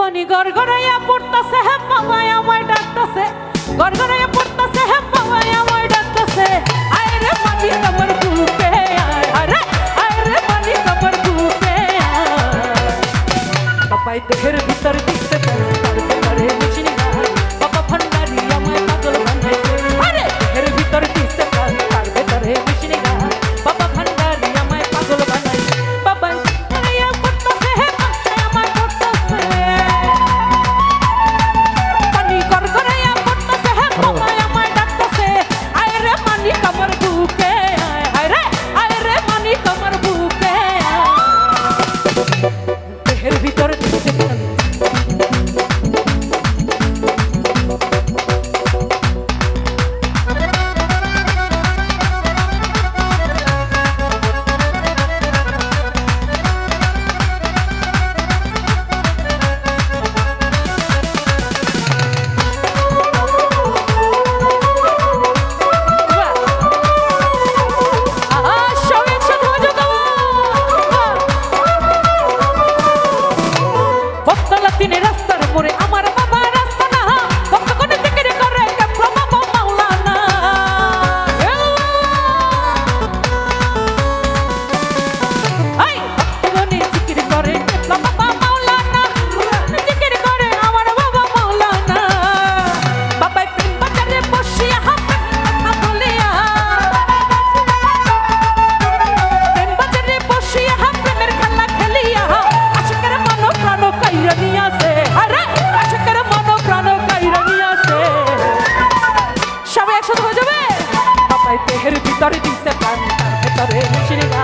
পানি গড়গড়াইয়া পড়তাছে হ্যাঁ হে বাবাই আমায় ডাকতাছে। গড়গড়াইয়া পড়তাছে হ্যাঁ হে বাবাই আমায় ডাকতাছে। আয় রে পানি তোমার বুকে আরে, আয় রে পানি তোমার বুকে, আয়। বাবাই দেহের ভিতর দিতে দেহের ভিতরে দিছে প্রাণ তার ভেতরে শ্রীরা